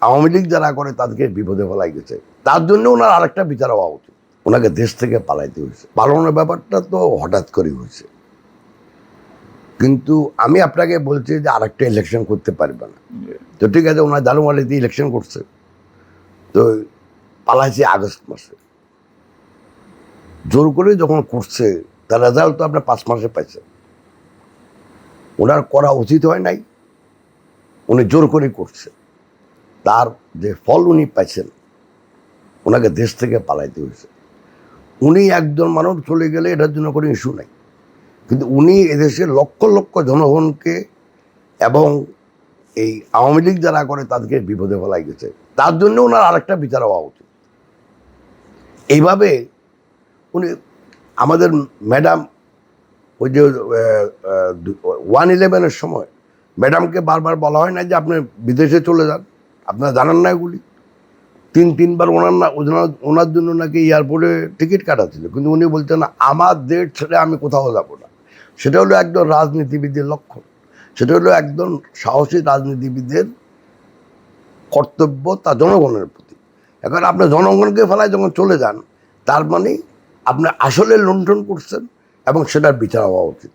আওয়ামী লীগ যারা করে তাদেরকে বিপদে ফেলাই গেছে। তার জন্য ওনার আরেকটা বিচার হওয়া উচিত। ওনাকে দেশ থেকে পালাইতে হয়েছে। পালানোর ব্যাপারটা তো হঠাৎ করে হয়েছে। কিন্তু আমি আপনাকে বলছি যে আরেকটা ইলেকশন করতে পারবে না। তো ঠিক আছে, ওনার জানুয়ারিতে ইলেকশন করছে। তো পালাইছে আগস্ট মাসে। জোর করে যখন করছে, তার রেজাল্ট তো আপনার পাঁচ মাসে পাইছে। ওনার করা উচিত হয় নাই। উনি জোর করে করছে। তার যে ফল উনি পাইছেন, ওনাকে দেশ থেকে পালাইতে হয়েছে। উনি একজন মানুষ চলে গেলে এটার জন্য কোনো ইস্যু নাই। কিন্তু উনি এদেশের লক্ষ লক্ষ জনগণকে এবং এই আওয়ামী লীগ যারা করে তাদেরকে বিপদে ফেলাই গেছে। তার জন্য ওনার আরেকটা বিচার হওয়া উচিত। এইভাবে উনি আমাদের ম্যাডাম ওই যে ওয়ান ইলেভেনের সময় ম্যাডামকে বারবার বলা হয় না যে আপনি বিদেশে চলে যান। আপনারা জানান না এগুলি? তিন, তিনবার ওনার না, ওনার জন্য নাকি এয়ারপোর্টে টিকিট কাটা ছিল। কিন্তু উনি বলছেন না আমার দেশ ছেড়ে আমি কোথাও যাব না। সেটা হলো একজন রাজনীতিবিদের লক্ষণ। সেটা হলো একজন সাহসী রাজনীতিবিদের কর্তব্য তা জনগণের প্রতি। এখন আপনার জনগণকে ফেলায় যখন চলে যান, তার মানে আপনি আসলে লুণ্ঠন করছেন এবং সেটার বিচার হওয়া উচিত।